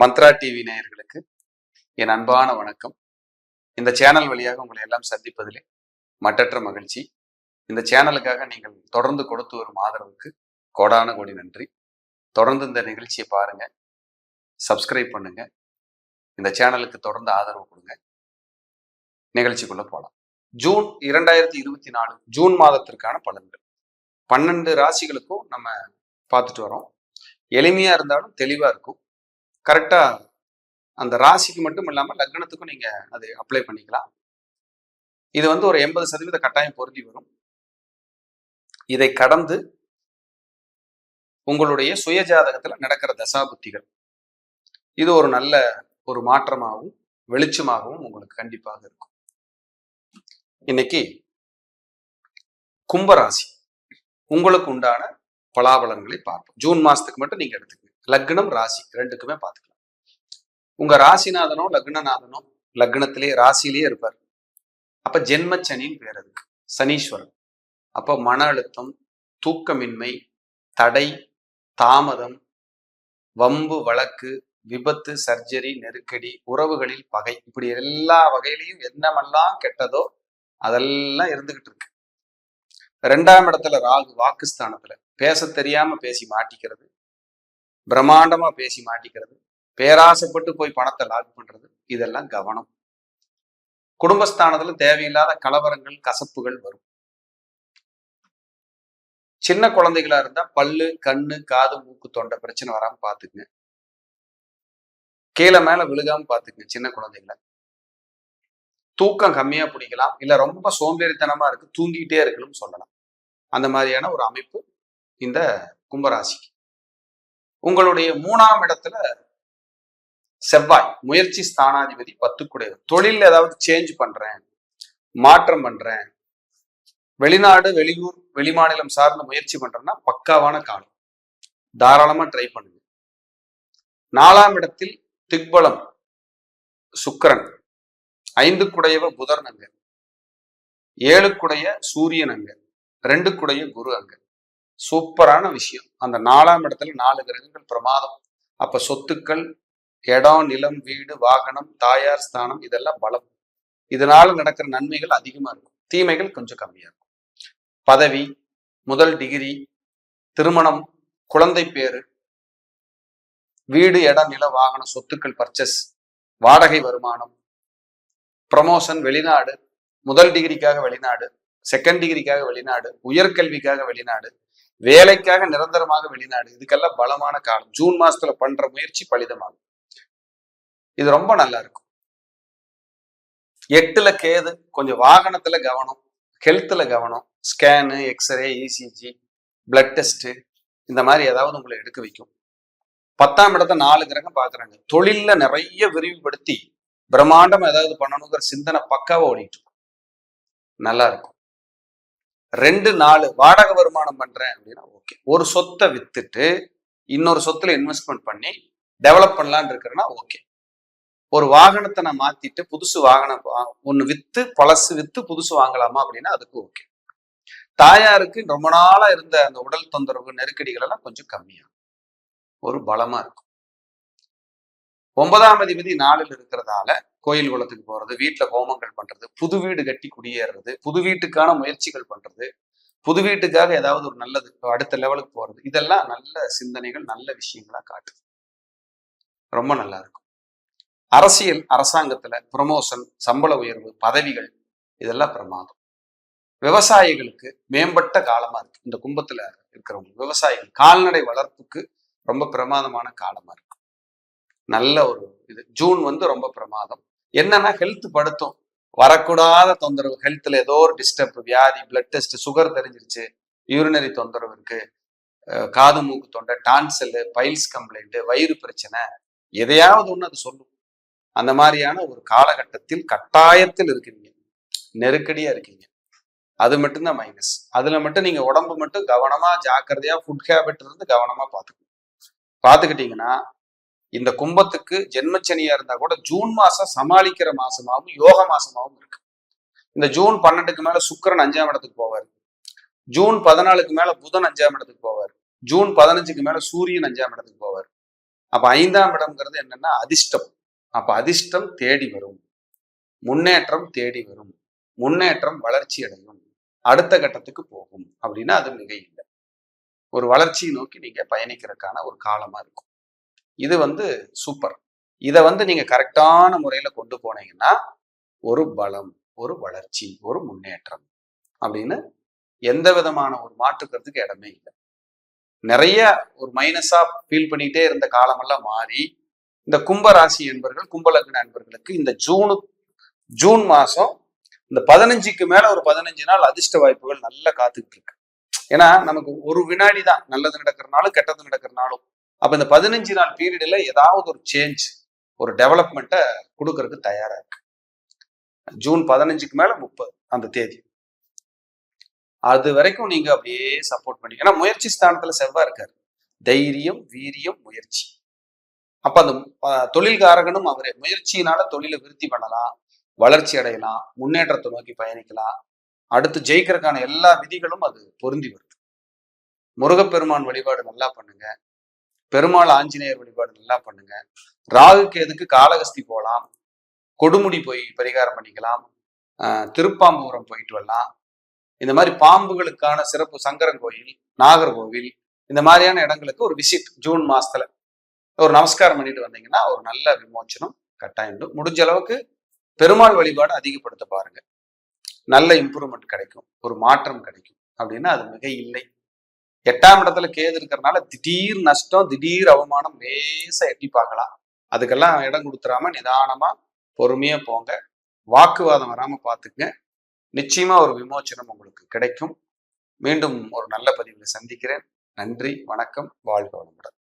Mantra TV நேயர்களுக்கு என் அன்பான வணக்கம். இந்த சேனல் வழியாக உங்களை எல்லாம் சந்திப்பதிலே மட்டற்ற மகிழ்ச்சி. இந்த சேனலுக்காக நீங்கள் தொடர்ந்து கொடுத்து வரும் ஆதரவுக்கு கோடான கோடி நன்றி. தொடர்ந்து இந்த நிகழ்ச்சியை பாருங்க. சப்ஸ்கிரைப் பண்ணுங்க. இந்த சேனலுக்கு தொடர்ந்து ஆதரவு கொடுங்க. நிகழ்ச்சிக்குள்ள போகலாம் ஜூன் இரண்டாயிரத்தி இருபத்தி நாலு ஜூன் மாதத்திற்கான பலன்கள். பன்னெண்டு ராசிகளுக்கும் நம்ம பார்த்துட்டு வரோம். எளிமையா இருந்தாலும் தெளிவா இருக்கும். கரெக்டாக அந்த ராசிக்கு மட்டும் இல்லாமல் லக்னத்துக்கும் நீங்கள் அதை அப்ளை பண்ணிக்கலாம். இது வந்து ஒரு எண்பது சதவீத கட்டாயம் பொருந்தி வரும். இதை கடந்து உங்களுடைய சுய ஜாதகத்தில் நடக்கிற தசாபுத்திகள். இது ஒரு நல்ல ஒரு மாற்றமாகவும் வெளிச்சமாகவும் உங்களுக்கு கண்டிப்பாக இருக்கும். இன்னைக்கு கும்பராசி. உங்களுக்கு உண்டான பலாபலன்களை பார்ப்போம். ஜூன் மாசத்துக்கு மட்டும் நீங்க எடுத்துக்கங்க. லக்னம் ராசி ரெண்டுக்குமே பார்த்துக்கலாம். உங்க ராசிநாதனோ லக்னநாதனோ லக்னத்திலே ராசியிலேயே இருப்பார். அப்ப ஜென்மச்சனின்னு பேர் அதுக்கு சனீஸ்வரன். அப்ப மன அழுத்தம் தூக்கமின்மை தடை தாமதம் வம்பு வழக்கு விபத்து சர்ஜரி நெருக்கடி உறவுகளில் பகை இப்படி எல்லா வகையிலையும் என்னமெல்லாம் கெட்டதோ அதெல்லாம் இருந்துகிட்டு இருக்கு. ரெண்டாம் இடத்துல ராகு வாக்குஸ்தானத்துல. பேச தெரியாம பேசி மாட்டிக்கிறது. பிரம்மாண்டமா பேசி மாட்டிக்கிறது பேராசைப்பட்டு போய் பணத்தை லாக் பண்றது இதெல்லாம் கவனம். குடும்பஸ்தானத்துல தேவையில்லாத கலவரங்கள் கசப்புகள் வரும். சின்ன குழந்தைகளா இருந்தா பல்லு கண்ணு காது மூக்கு தொண்டை பிரச்சனை வராம பாத்துக்குங்க. கீழே மேல விழுகாம பாத்துக்குங்க சின்ன குழந்தைகளை. தூக்கம் கம்மியா பிடிக்கலாம் இல்ல ரொம்ப சோம்பேறித்தனமா இருக்கு தூங்கிட்டே இருக்கணும்னு சொல்லலாம். அந்த மாதிரியான ஒரு அமைப்பு இந்த கும்பராசிக்கு. உங்களுடைய மூணாம் இடத்துல செவ்வாய் முயற்சி ஸ்தானாதிபதி பத்துக்குடைய. தொழில் ஏதாவது சேஞ்ச் பண்றேன் மாற்றம் பண்றேன் வெளிநாடு வெளியூர் வெளிமாநிலம் சார்ந்த முயற்சி பண்றேன்னா பக்காவான காலம். தாராளமா ட்ரை பண்ணுங்க. நாலாம் இடத்தில் திக்பலம் சுக்கரன். ஐந்துக்குடையவ புதன் அங்க. ஏழுக்குடைய சூரியன் அங்க. ரெண்டுக்குடைய குரு அங்க. சூப்பரான விஷயம். அந்த நாலாம் இடத்துல நாலு கிரகங்கள் பிரமாதம். அப்ப சொத்துக்கள் இடம் நிலம் வீடு வாகனம் தாயார் ஸ்தானம் இதெல்லாம் பலம். இதனால நடக்கிற நன்மைகள் அதிகமா இருக்கும். தீமைகள் கொஞ்சம் கம்மியா இருக்கும். பதவி முதல் டிகிரி திருமணம் குழந்தை பேரு வீடு இடம் நில வாகனம் சொத்துக்கள் பர்ச்சஸ் வாடகை வருமானம் ப்ரமோஷன் வெளிநாடு முதல் டிகிரிக்காக வெளிநாடு செகண்ட் டிகிரிக்காக வெளிநாடு உயர்கல்விக்காக வெளிநாடு வேலைக்காக நிரந்தரமாக வெளிநாடு. இதுக்கெல்லாம் பலமான காலம் ஜூன் மாசத்துல பண்ற முயற்சி பலிதமாகும். இது ரொம்ப நல்லா இருக்கும். எட்டுல கேது கொஞ்சம் வாகனத்துல கவனம் ஹெல்த்ல கவனம் scan X ray ECG blood test இந்த மாதிரி ஏதாவது உங்களை எடுக்க வைக்கும். பத்தாம் இடத்த நாலு கிரகம் பாக்குறாங்க. தொழில்ல நிறைய விரிவுபடுத்தி பிரம்மாண்டம் ஏதாவது பண்ணணுங்கிற சிந்தனை பக்காவா ஓடிட்டு இருக்கும். நல்லா இருக்கும். ரெண்டு நாலு வாடகை வருமானம் பண்றேன் அப்படின்னா ஓகே ஒரு சொத்தை வித்துட்டு இன்னொரு சொத்துல இன்வெஸ்ட்மெண்ட் பண்ணி டெவலப் பண்ணலான்னு இருக்கிறேன்னா ஓகே ஒரு வாகனத்தை நான் மாத்திட்டு புதுசு வாகனம் ஒன்னு வித்து பழசு வித்து புதுசு வாங்கலாமா அப்படின்னா அதுக்கு ஓகே தாயாருக்கு ரொம்ப நாளா இருந்த அந்த உடல் தொந்தரவு நெருக்கடிகள் எல்லாம் கொஞ்சம் கம்மியாகும் ஒரு பலமா இருக்கும். ஒன்பதாம் அதிபதி நாளில் இருக்கிறதால கோயில் குளத்துக்கு போறது வீட்டுல ஹோமங்கள் பண்றது புது வீடு கட்டி குடியேறது புது வீட்டுக்கான முயற்சிகள் பண்றது புது வீட்டுக்காக ஏதாவது ஒரு நல்லது அடுத்த லெவலுக்கு போறது இதெல்லாம் நல்ல சிந்தனைகள் நல்ல விஷயங்களா காட்டுது. ரொம்ப நல்லா இருக்கும். அரசியல் அரசாங்கத்துல ப்ரொமோஷன் சம்பள உயர்வு பதவிகள் இதெல்லாம் பிரமாதம். விவசாயிகளுக்கு மேம்பட்ட காலமா இருக்கு. இந்த கும்பத்துல இருக்கிறவங்க விவசாயிகள் கால்நடை வளர்ப்புக்கு ரொம்ப பிரமாதமான காலமா இருக்கு. நல்ல ஒரு இது. ஜூன் வந்து ரொம்ப பிரமாதம். என்னன்னா ஹெல்த் படுத்தும். வரக்கூடாத தொந்தரவு ஹெல்த்ல ஏதோ ஒரு டிஸ்டர்ப் வியாதி பிளட் டெஸ்ட் சுகர் தெரிஞ்சிருச்சு. யூரினரி தொந்தரவு இருக்கு. காது மூக்கு தொண்டை டான்சல் பைல்ஸ் கம்ப்ளைண்ட் வயிறு பிரச்சனை எதையாவது ஒன்று அது சொல்லும். அந்த மாதிரியான ஒரு காலகட்டத்தில் கட்டாயத்தில் இருக்கீங்க. நெருக்கடியா இருக்கீங்க. அது மட்டும்தான் மைனஸ் அதுல மட்டும் நீங்க உடம்பு மட்டும் கவனமா ஜாக்கிரதையா ஃபுட் ஹேபிட் இருந்து கவனமா பாத்துக்கணும் பாத்துக்கிட்டீங்கன்னா இந்த கும்பத்துக்கு ஜென்மச்சனியா இருந்தா கூட ஜூன் மாசம் சமாளிக்கிற மாசமாகவும் யோக மாசமாகவும் இருக்கு. இந்த ஜூன் பன்னெண்டுக்கு மேல சுக்கரன் அஞ்சாம் இடத்துக்கு போவார். ஜூன் பதினாலுக்கு மேல புதன் அஞ்சாம் இடத்துக்கு போவார். ஜூன் பதினஞ்சுக்கு மேல சூரியன் அஞ்சாம் இடத்துக்கு போவார். அப்ப ஐந்தாம் இடம்ங்கிறது என்னன்னா அதிர்ஷ்டம். அப்ப அதிர்ஷ்டம் தேடி வரும். முன்னேற்றம் தேடி வரும். முன்னேற்றம் வளர்ச்சி அடையும். அடுத்த கட்டத்துக்கு போகும். அப்படின்னா அது மிக இல்லை ஒரு வளர்ச்சியை நோக்கி நீங்க பயணிக்கிறதுக்கான ஒரு காலமா இருக்கும். இது வந்து சூப்பர் இதை வந்து நீங்க கரெக்டான முறையில கொண்டு போனீங்கன்னா ஒரு பலம் ஒரு வளர்ச்சி ஒரு முன்னேற்றம் அப்படின்னு எந்த விதமான ஒரு மாற்றுக்கிறதுக்கு இடமே இல்லை. நிறைய ஒரு மைனஸா ஃபீல் பண்ணிட்டே இருந்த காலமெல்லாம் மாறி இந்த கும்ப ராசி என்பர்கள் கும்பலக்ன நண்பர்களுக்கு இந்த ஜூனு ஜூன் மாசம் இந்த பதினஞ்சுக்கு மேல ஒரு பதினஞ்சு நாள் அதிர்ஷ்ட வாய்ப்புகள் நல்லா காத்துக்கிட்டு இருக்கு. ஏன்னா நமக்கு ஒரு வினாடி தான் நல்லது நடக்கிறனாலும் கெட்டது நடக்கிறனாலும் அப்ப இந்த பதினஞ்சு நாள் பீரியட்ல ஏதாவது ஒரு சேஞ்ச் ஒரு டெவலப்மெண்ட்டை கொடுக்கறதுக்கு தயாரா இருக்கு. ஜூன் பதினஞ்சுக்கு மேல முப்பது அந்த தேதி. அது வரைக்கும் நீங்க அப்படியே சப்போர்ட் பண்ணி ஏன்னா முயற்சி ஸ்தானத்துல செவ்வாய் இருக்காரு. தைரியம் வீரியம் முயற்சி. அப்ப அந்த தொழில்காரகனும் அவரே முயற்சியினால தொழிலை விருத்தி பண்ணலாம் வளர்ச்சி அடையலாம் முன்னேற்றத்தை நோக்கி பயணிக்கலாம். அடுத்து ஜெயிக்கிறதுக்கான எல்லா விதிகளும் அது பொருந்தி வருது. முருகப்பெருமான் வழிபாடு நல்லா பண்ணுங்க. பெருமாள் ஆஞ்சநேயர் வழிபாடு நல்லா பண்ணுங்க. ராகுக்கு எதுக்கு காளகஸ்தி போகலாம் கொடுமுடி போய் பரிகாரம் பண்ணிக்கலாம். திருப்பாம்பூரம் போயிட்டு வரலாம். இந்த மாதிரி பாம்புகளுக்கான சிறப்பு சங்கரன் கோயில் நாகர்கோவில் இந்த மாதிரியான இடங்களுக்கு ஒரு விசிட் ஜூன் மாசத்துல. ஒரு நமஸ்காரம் பண்ணிட்டு வந்தீங்கன்னா ஒரு நல்ல விமோச்சனம் கட்டாயம் முடிஞ்ச அளவுக்கு பெருமாள் வழிபாடு அதிகப்படுத்த பாருங்க. நல்ல இம்ப்ரூவ்மெண்ட் கிடைக்கும். ஒரு மாற்றம் கிடைக்கும். அப்படின்னா அது மிக இல்லை. எட்டாம் இடத்துல கேது இருக்கிறனால திடீர் நஷ்டம் திடீர் அவமானம் லேசா எட்டி பார்க்கலாம். அதுக்கெல்லாம் இடம் கொடுத்துறாம நிதானமா பொறுமையா போங்க. வாக்குவாதம் வராம பார்த்துக்குங்க. நிச்சயமா ஒரு விமோச்சனம் உங்களுக்கு கிடைக்கும். மீண்டும் ஒரு நல்ல பதிவில் சந்திக்கிறேன். நன்றி வணக்கம் வாழ்க வளமுடன்.